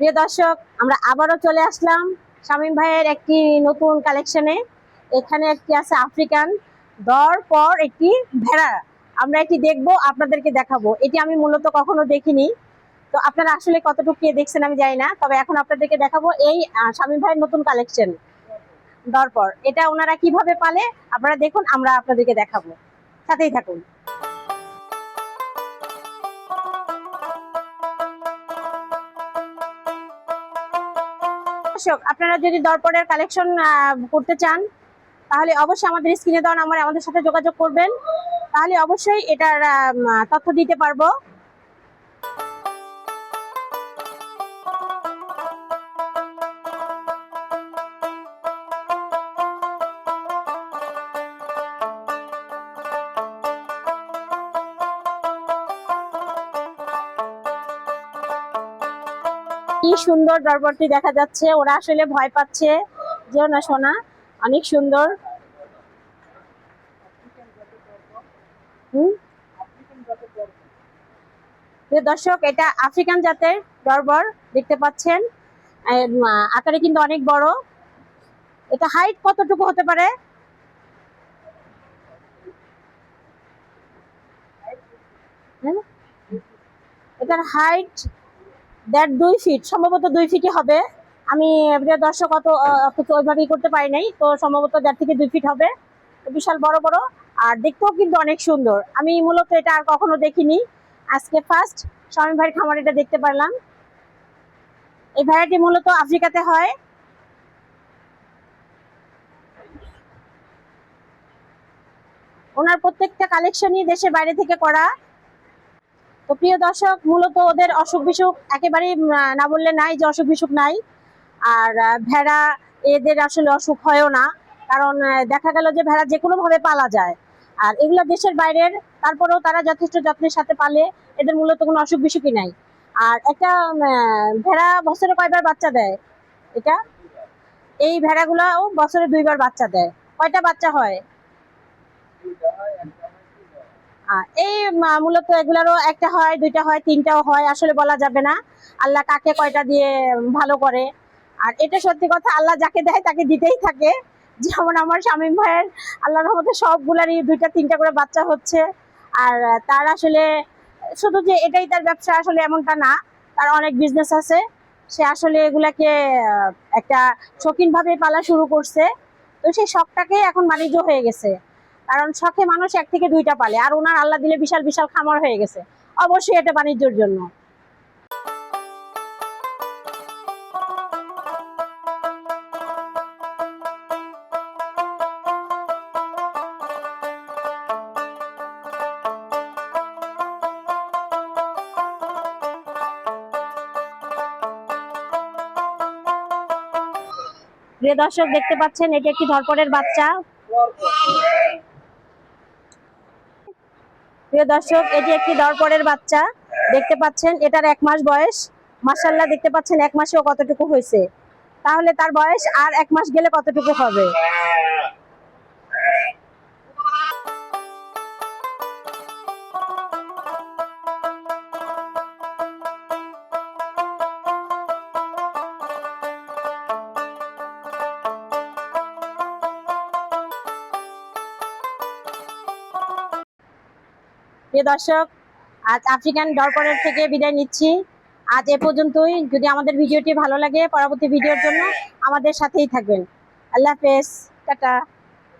প্রিয় দর্শক, আমরা আবারও চলে আসলাম শামীম ভাইয়ের একটি নতুন কালেকশনে এখানে একটি আছে আফ্রিকান দর পর একটি ভেড়া। আমরা এটি দেখব, আপনাদেরকে দেখাবো। এটি আমি মূলত কখনো দেখিনি। তো আপনারা আসলে কতটুকু কে দেখছেন আমি জানি না, তবে এখন আপনাদেরকে দেখাবো এই শামীম ভাইয়ের নতুন কালেকশন দরপর এটা ওনারা কীভাবে পালে, আপনারা দেখুন, আমরা আপনাদেরকে দেখাবো। সাথেই থাকুন। দর্শক, আপনারা যদি দরপরের কালেকশন করতে চান, তাহলে অবশ্যই আমাদের স্ক্রিনে দেওয়া নাম্বারে আমাদের সাথে যোগাযোগ করবেন। তাহলে অবশ্যই এটার তথ্য দিতে পারব। কি সুন্দর দরবারটি দেখা যাচ্ছে। ওরা আসলে ভয় পাচ্ছে। যেও না সোনা অনেক সুন্দর। দর্শক, এটা আফ্রিকান জাতের দরবার দেখতে পাচ্ছেন। আকারে কিন্তু অনেক বড়। এটা হাইট কতটুকু হতে পারে? হ্যাঁ? এটার হাইট দেড় দুই ফিট সম্ভবত দুই ফিটই হবে। আমি দর্শক, অত ওইভাবেই করতে পারি নাই। তো সম্ভবত দেড় থেকে দুই ফিট হবে। বিশাল বড় বড়। আর দেখতেও কিন্তু অনেক সুন্দর। আমি মূলত এটা আর কখনো দেখিনি। আজকে ফার্স্ট স্বামী ভাইয়ের খামার এটা দেখতে পারলাম। এই ভ্যারাইটি মূলত আফ্রিকাতে হয়। ওনার প্রত্যেকটা কালেকশনই দেশের বাইরে থেকে করা। তো প্রিয় দর্শক, মূলত ওদের অসুখ বিসুখ একেবারেই না বললে নাই যে অসুখ বিসুখ নাই। আর ভেড়া এদের আসলে অসুখ হয়ও না। কারণ দেখা গেল যে ভেড়া যে কোনো ভাবে পালা যায়। আর এগুলো দেশের বাইরের, তারপরেও তারা যথেষ্ট যত্নের সাথে পালে, এদের মূলত কোনো অসুখ বিসুখই নাই। আর একটা ভেড়া বছরে কয়বার বাচ্চা দেয়? এটা? এই ভেড়াগুলাও বছরে দুইবার বাচ্চা দেয়। কয়টা বাচ্চা হয়? এই মূলত এগুলারও একটা হয়, দুইটা হয়, তিনটাও হয়, আসলে বলা যাবে না। আল্লাহ কাকে কয়টা দিয়ে ভালো করে। আর এটা সত্যি কথা, আল্লাহ যাকে দেয় তাকে দিতেই থাকে। যেমন আমার শামীম ভাইয়ের আল্লাহর রহমতে সবগুলারই দুইটা, তিনটা করে বাচ্চা হচ্ছে। আর তার আসলে শুধু যে এটাই তার ব্যবসা আসলে এমনটা না, তার অনেক বিজনেস আছে। সে আসলে এগুলাকে একটা শৌখিনভাবে পালা শুরু করছে। তো সেই শখটাকে এখন বাণিজ্য হয়ে গেছে। কারণ শখে মানুষ এক থেকে দুইটা পালে, আর ওনার আল্লাহ দিলে বিশাল বিশাল খামার হয়ে গেছে। অবশ্যই এটা বাণিজ্যের জন্য। দর্শক, দেখতে পাচ্ছেন, এটি একটি ধরপড়ের বাচ্চা। প্রিয় দর্শক, এটি একটি দরপরের বাচ্চা। দেখতে পাচ্ছেন, এটার এক মাস বয়স। মাসাল্লাহ দেখতে পাচ্ছেন এক মাসেও কতটুকু হয়েছে। তাহলে তার বয়স আর এক মাস গেলে কতটুকু হবে? প্রিয় দর্শক, আজ আফ্রিকান ডরপরের থেকে বিদায় নিচ্ছি। আজ এ পর্যন্তই। যদি আমাদের ভিডিওটি ভালো লাগে, পরবর্তী ভিডিওর জন্য আমাদের সাথেই থাকবেন। আল্লাহ হাফেজ। টাটা।